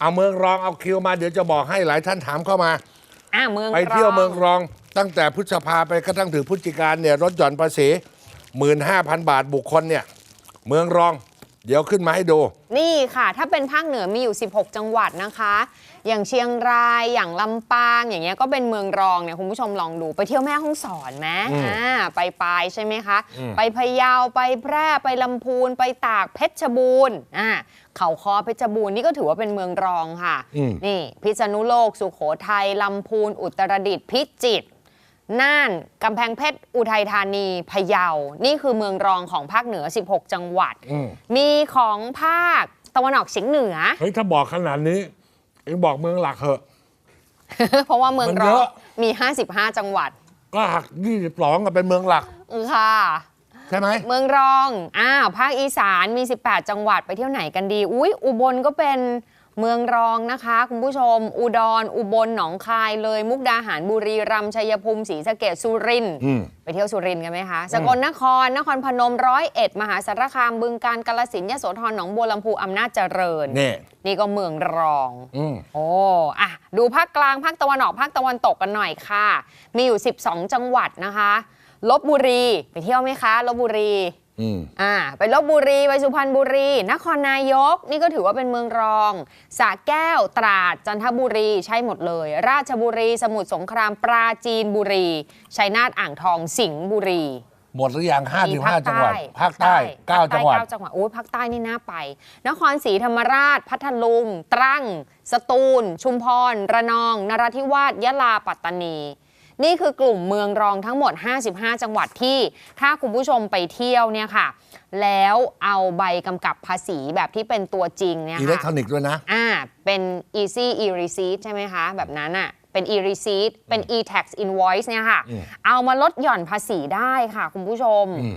เอาเมืองรองเอาคิวมาเดี๋ยวจะบอกให้หลายท่านถามเข้ามา อะเมืองไปเที่ยวรเมืองรองตั้งแต่พฤษภาไปกระทั่งถึงพฤศจิกาเนี่ยลดหย่อนภาษี 15,000 บาทบุคคลเนี่ย เมืองรอง เดี๋ยวขึ้นมาให้ดู นี่ค่ะ ถ้าเป็นภาคเหนือมีอยู่ 16 จังหวัดนะคะ อย่างเชียงรายอย่างลำปางอย่างเงี้ยก็เป็นเมืองรองเนี่ยคุณผู้ชมลองดูไปเที่ยวแม่ฮ่องสอนไหมอืมอ่าไปปลายใช่ไหมคะอืมไปพะเยาไปแพร่ไปลำพูนไปตากเพชรบูรณ์อ่าเขาคอเพชรบูรณ์นี่ก็ถือว่าเป็นเมืองรองค่ะอืมนี่พิษณุโลกสุโขทัยลำพูนอุตรดิตถ์พิจิตร น่าน กำแพงเพชร อุทัยธานี พะเยา นี่คือเมืองรองของภาคเหนือ 16 จังหวัดอืมมีของภาคตะวันออกเฉียงเหนือ เฮ้ย ถ้าบอกขนาดนี้เองบอกเมืองหลักเหอะ เพราะว่าเมืองมันรเยองอะมี 55 จังหวัด ก็หัก 22ก็เป็นเมืองหลัก ค่ะใช่ไหมเมืองรอง อ้าว ภาคอีสานมี 18 จังหวัดไปเที่ยวไหนกันดี อุ้ยอุบลก็เป็น เมืองรองนะคะ คุณผู้ชม อุดรอุบลหนองคายเลย มุกดาหารบุรีรัมย์ชัยภูมิศรีสะเกษสุรินทร์อืมไปเที่ยวสุรินทร์กันไหมคะสกลนครนครพนมร้อยเอ็ดมหาสารคามบึงกาฬกาฬสินธุ์ยโสธรหนองบัวลำพูอำนาจเจริญนี่นี่ก็เมืองรองอืมโอ้อะดูภาคกลางภาคตะวันออกภาคตะวันตกกันหน่อยค่ะ มีอยู่ 12 จังหวัดนะคะลบบุรี ไปเที่ยวไหมคะลบบุรี อืมอ่าไปลบบุรีไปสุพรรณบุรี นครนายก นี่ก็ถือว่าเป็นเมืองรองสระแก้วตราดจันทบุรีใช่หมดเลย ราชบุรี สมุทรสงครามปราจีนบุรีชัยนาทอ่างทองสิงห์บุรี หมดหรือยังมี55 จังหวัด ภาคใต้ภาค9จังหวัดเก้าจังหวัดโอ้ยภาคใต้นี่น่าไป นครศรีธรรมราช พัทลุง ตรัง สตูล ชุมพร ระนอง นราธิวาสยะลาปัตตานี นี่คือกลุ่มเมืองรองทั้งหมด 55 จังหวัดที่ถ้าคุณผู้ชมไปเที่ยวเนี่ยค่ะ แล้วเอาใบกำกับภาษีแบบที่เป็นตัวจริงเนี่ยอิเล็กทรค่ะอนิกส์ด้วยนะ อ่าเป็น easy e receipt ใช่ไหมคะ แบบนั้นอะเป็น e receipt เป็น e tax invoice เนี่ยค่ะอืมเอามาลดหย่อนภาษีได้ค่ะคุณผู้ชมอืม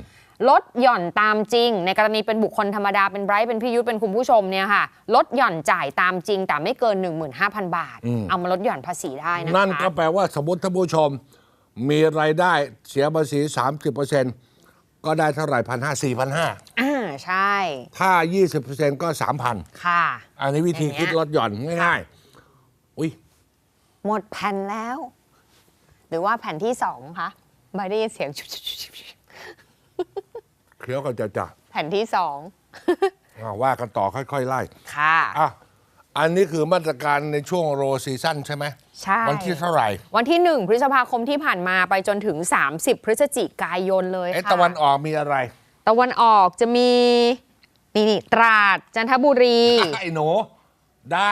ลดหย่อนตามจริง ในกรณีเป็นบุคคลธรรมดาเป็นไบรท์เป็นพี่ยุทธเป็นคุณผู้ชมเนี่ยค่ะลดหย่อนจ่ายตามจริง แต่ไม่เกิน 15,000 บาท เอามาลดหย่อนภาษีได้นะคะนั่นก็แปลว่าสมมติท่านผู้ชมมีรายได้เสียภาษี 30%ก็ได้เท่าไหร่พันห้าสี่พันห้าอ่าใช่ ถ้า 20%ก็3,000ค่ะ อันนี้วิธีอย่างเงี้คิยดลดหย่อนง่ายๆอุ้ยหมดแผ่นแล้ว หรือว่าแผ่นที่สองคะใบได้ยินเสียงเคี้ยวกันจะจัดแผ่นที่สองว่ากันต่อค่อย ๆ ไล่ค่ะ อะอันนี้คือมาตรการในช่วงโรซีซั่นใช่ไหมใช่ วันที่เท่าไหร่วันที่ 1 พฤษภาคมที่ผ่านมาไปจนถึง 30 พฤศจิกายนเลยเอ๊ะค่ะ ตะวันออกมีอะไรตะวันออกจะมีนี่นี่ตราดจันทบุรี ไอ้หนูได้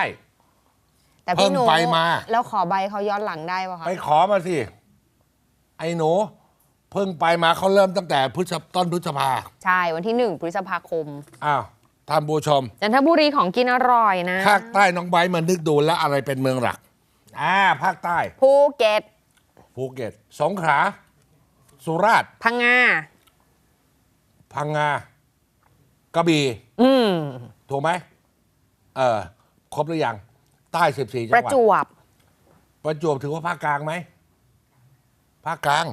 แต่พี่หนูเพิ่งไปมา แล้วขอใบเขาย้อนหลังได้ปะคะ ไปขอมาสิ ไอ้หนู เพิ่งไปมาเขาเริ่มตั้งแต่พฤษภต้นพฤษภาใช่ วันที่1พฤษภาคม อ้าวท่านผู้ชมจันทบุรีของกินอร่อยนะ ภาคใต้น้องไบร์ทมันนึกดูแล้วอะไรเป็นเมืองหลัก อ่า ภาคใต้ภูเก็ต ภูเก็ต สงขลาสุราษฎร์พังงา พังงากระบี่อืม ถูกไหมเออครบหรือยัง ใต้14จังประหวัดจวบ ประจวบถือว่าภาคกลางไหมภาคกลาง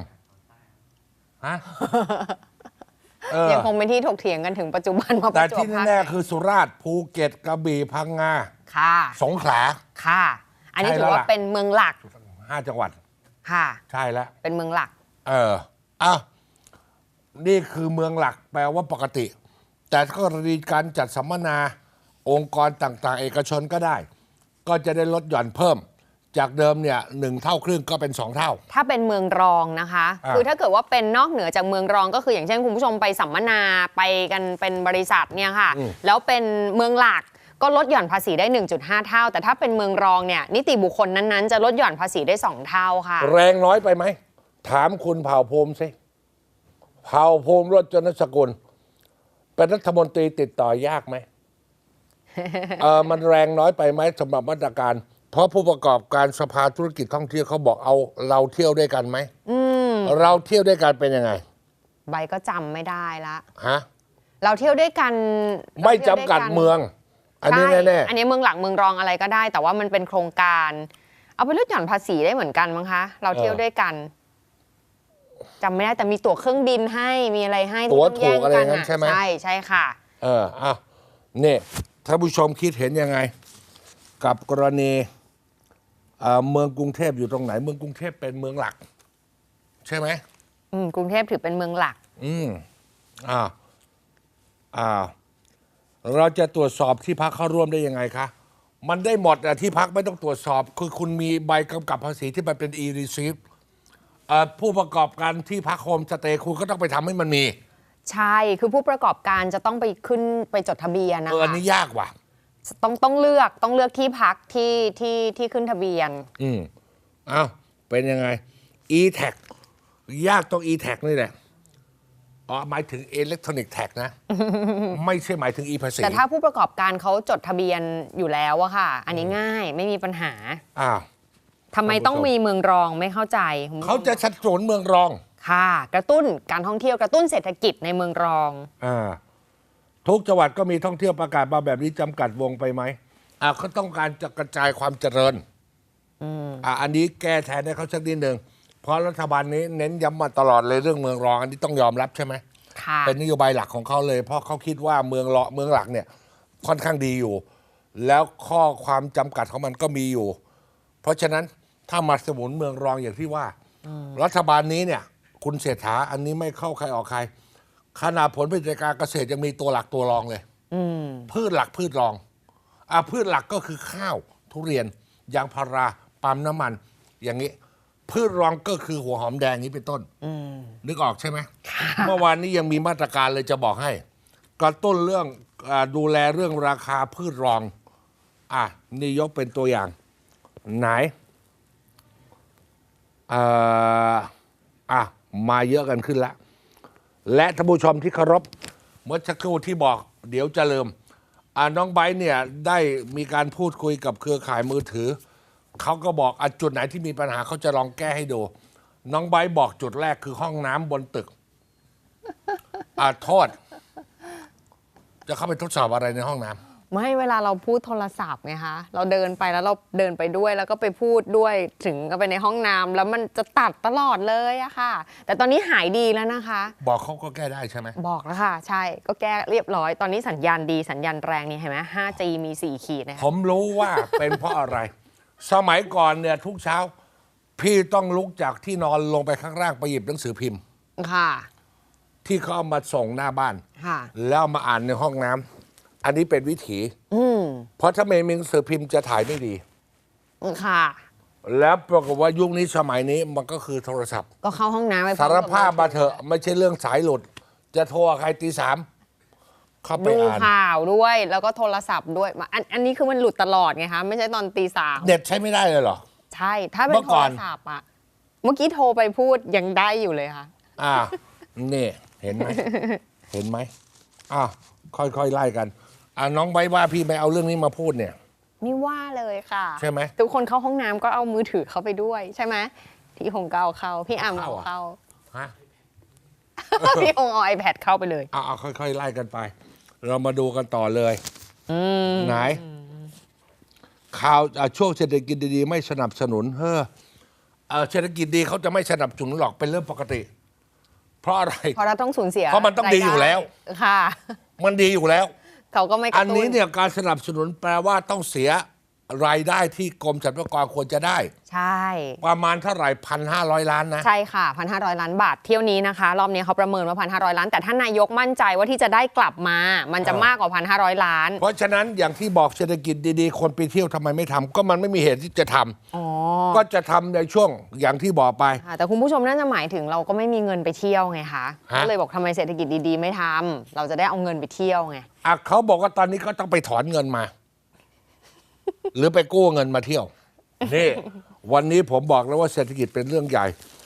ฮะเออยังคงเป็นที่ถกเถียงกันถึงปัจจุบันว่าปแต่ระจวบที่ภาคแน่ๆคือสุราษฎร์ภูเก็ตกระบี่พังงาค่ะ สงขลา ค่ะ อันนี้ใช่ถืแล้วอว่าล่ะ เป็นเมืองหลักห้าจังหวัด ค่ะ ใช่แล้ว เป็นเมืองหลัก เอออ้าวนี่คือเมืองหลักแปลว่าปกติ แต่กรณีการจัดสัมมนา องค์กรต่างๆ เอกชนก็ได้ ก็จะได้ลดหย่อนเพิ่ม จากเดิมเนี่ยหนึ่งเท่าครึ่งก็เป็นสองเท่า ถ้าเป็นเมืองรองนะคะอ่าคือถ้าเกิดว่าเป็นนอกเหนือจากเมืองรองก็คืออย่างเช่นคุณผู้ชมไปสัมมนาไปกันเป็นบริษัทเนี่ยค่ะ แล้วเป็นเมืองหลักก็ลดหย่อนภาษีได้ 1.5 เท่า แต่ถ้าเป็นเมืองรองเนี่ยนิติบุคคลนั้นๆ จะลดหย่อนภาษีได้ 2 เท่าค่ะ แรงน้อยไปไหม ถามคุณเผ่าภูมิสิเผ่าภูมิรจนสกุล เป็นรัฐมนตรีติดต่อยากไหมเออมันแรงน้อยไปไหมสำหรับมาตรการ เพราะผู้ประกอบการสภาธุรกิจท่องเที่ยวเขาบอกเอาเราเที่ยวด้วยกันไหมเราเที่ยวด้วยกันเป็นยังไงใบก็จำไม่ได้ละ ฮะเราเที่ยวด้วยกันไม่เราเที่จำยววยกัดเมือง อันนี้ใช่แน่อันนี้เมืองหลักเมืองรองอะไรก็ได้ แต่ว่ามันเป็นโครงการ เอาไปลดหย่อนภาษีได้เหมือนกันมั้งคะ เราเที่ยวด้วยกันจำไม่ได้แต่มีตั๋วเครื่องบินให้มีอะไรให้ๆตัวที่ถูต้กงอะไรแย่อย่างนั้นใช่ไหม ใช่ใช่ค่ะ เอออะเนี่ยท่านผู้ชมคิดเห็นยังไงกกับกรณี เอ่อเมืองกรุงเทพอยู่ตรงไหน เมืองกรุงเทพเป็นเมืองหลัก ใช่ไหมอืมกรุงเทพถือเป็นเมืองหลัก อืมอ่าอ่าเราจะตรวจสอบที่พักเข้าร่วมได้ยังไงคะ มันได้หมดอะที่พักไม่ต้องตรวจสอบ คือคุณมีใบกำกับภาษีที่มันเป็น e-receipt เอ่อผู้ประกอบการที่พักโฮมสเตย์คุณก็ต้องไปทำให้มันมี ใช่ คือผู้ประกอบการจะต้องไปขึ้นไปจดทะเบียนนะเอออันคะ นี้ยากว่ะ ต้องต้องเลือกต้องเลือกที่พักที่ที่ที่ขึ้นทะเบียน อืมเอาเป็นยังไง e-tag ยากตรง e-tag นี่แหละอ๋อหมายถึง electronic tag นะ ไม่ใช่หมายถึง e ภาษีแต่ถ้าผู้ประกอบการเขาจดทะเบียนอยู่แล้วอะค่ะ อันนี้ง่ายไม่มีปัญหาอ้าวทำไมต้องมีเมืองรองไม่เข้าใจคุณผู้ชมเขาจะชัดสนเมืองรอง ค่ะ กระตุ้นการท่องเที่ยวกระตุ้นเศรษฐกิจในเมืองรองอ่า ทุกจังหวัดก็มีท่องเที่ยวประกาศมาแบบนี้จำกัดวงไปไหมอ่าเขาต้องการจะกระจายความเจริญอ่าอันนี้แก้แทนให้เขาสักนิดหนึ่งเพราะรัฐบาลนี้เน้นย้ำมาตลอดเลยเรื่องเมืองรองอันนี้ต้องยอมรับใช่ไหมค่ะเป็นนโยบายหลักของเขาเลย เพราะเขาคิดว่าเมืองเลาะเมืองหลักเนี่ยค่อนข้างดีอยู่ แล้วข้อความจำกัดของมันก็มีอยู่ เพราะฉะนั้นถ้ามาสมุนเมืองรองอย่างที่ว่า รัฐบาลนี้เนี่ย คุณเศรษฐาอันนี้ไม่เข้าใครออกใคร ขนาดผลผลิตการเกษตรยังมีตัวหลักตัวรองเลยอืมพืชหลักพืชรองอะพืชหลักก็คือข้าว ทุเรียน ยางพาราปาล์มน้ำมัน อย่างนี้ พืชรองก็คือหัวหอมแดงนี้เป็นต้นอืมนึกออกใช่ไหมเมื่อวานนี้ยังมีมาตรการเลยจะบอกให้ กระตุ้นเรื่องอาดูแลเรื่องราคาพืชรอง อะนี่ยกเป็นตัวอย่าง ไหนเอ่ออะมาเยอะกันขึ้นแล้ว และท่านผู้ชมที่เคารพเมื่อสักครู่ที่บอกเดี๋ยวจะเลิมอ่าน้องไบร์ทเนี่ยได้มีการพูดคุยกับเครือข่ายมือถือ เขาก็บอกอะจุดไหนที่มีปัญหาเขาจะลองแก้ให้ดู น้องไบร์ทบอกจุดแรกคือห้องน้ำบนตึกอ่าโทษ จะเข้าไปทดสอบอะไรในห้องน้ำ ไม่เวลาเราพูดโทรศัพท์ไงคะเราเดินไปแล้วเราเดินไปด้วยแล้วก็ไปพูดด้วยถึงก็ไปในห้องน้ำแล้วมันจะตัดตลอดเลยอะค่ะ แต่ตอนนี้หายดีแล้วนะคะ บอกเขาก็แก้ได้ใช่ไหมบอกแล้วค่ะ ใช่ก็แก้เรียบร้อย ตอนนี้สัญญาณดีสัญญาณแรงนี่เห็นไหม 5G มี 4 ขีดนะคะผมรู้ว่าเป็นเพราะอะไร สมัยก่อนเนี่ยทุกเช้า พี่ต้องลุกจากที่นอนลงไปข้างล่างไปหยิบหนังสือพิมพ์ ค่ะ ที่เขาเอามาส่งหน้าบ้าน ค่ะ แล้วเอามาอ่านในห้องน้ำ อันนี้เป็นวิถี อืมเพราะถ้าไม่มีหนังสือพิมพ์จะถ่ายไม่ดี ค่ะ แล้วปรากฏว่ายุคนี้สมัยนี้มันก็คือโทรศัพท์ ก็เข้าห้องน้ำไปพร้สาอมรกับภาพมาเถอะไม่ใช่เรื่องสายหลุด จะโทรใครตีสามเข้าไปดูอ่าน ข่าวด้วย แล้วก็โทรศัพท์ด้วยอันอันนี้คือมันหลุดตลอดไงคะ ไม่ใช่ตอนตีสามเน็ตใช้ไม่ได้เลยเหรอ ใช่ ถ้าเป็เมื่นอโทก่อรนศัพท์อะเมื่อกี้โทรไปพูดยังได้อยู่เลยค่ะ อ่า นี่ เห็นไหม เห็นไหมอ่าค่อยๆ ไล่กัน อ่าน้องใบว่าพี่ไม่เอาเรื่องนี้มาพูดเนี่ย ไม่ว่าเลยค่ะใช่ไหมทุกคนเข้าห้องน้ำก็เอามือถือเข้าไปด้วยใช่ไหมพี่หงก็เอาเข้าพี่อ่ำเข้าเอาอะ เข้า ฮะ พี่หงเอา iPad เข้าไปเลย เอาเอาค่อยๆไล่กันไป เรามาดูกันต่อเลยอืมไหน ข่าวอะช่วงเศรษฐกิจดีๆ ไม่สนับสนุน เฮ้อเอ่อเศรษฐกิจดีเขาจะไม่สนับสนุนหรอกเป็นเรื่องปกติ เพราะอะไร เพราะเราต้องสูญเสียเพราะมันต้องดีอยู่แล้วค่ะ มันดีอยู่แล้ว เขาก็ไม่กระอันอันนี้เนี่ยการสนับสนุนแปลว่าต้องเสีย รายได้ที่กรมสรรพากรควรจะได้ ใช่ ประมาณเท่าไหร่พันห้าร้อยล้านนะ ใช่ค่ะ 1,500 ล้านบาทเที่ยวนี้นะคะ รอบนี้เขาประเมินว่า 1,500 ล้าน แต่ท่านนายกมั่นใจว่าที่จะได้กลับมา มันจะเออมากกว่า 1,500 ล้าน เพราะฉะนั้นอย่างที่บอกเศรษฐกิจดีๆ คนไปเที่ยวทำไมไม่ทำก็มันไม่มีเหตุที่จะทำอ๋อก็จะทำในช่วงอย่างที่บอกไป ค่ะแต่คุณผู้ชมน่าจะหมายถึงเราก็ไม่มีเงินไปเที่ยวไงคะฮะ ก็เลยบอกทำไมเศรษฐกิจดีๆ ไม่ทำเราจะได้เอาเงินไปเที่ยวไง อะเขาบอกว่าตอนนี้ก็ต้องไปถอนเงินมา หรือไปกู้เงินมาเที่ยวนี่ วันนี้ผมบอกแล้วว่าเศรษฐกิจเป็นเรื่องใหญ่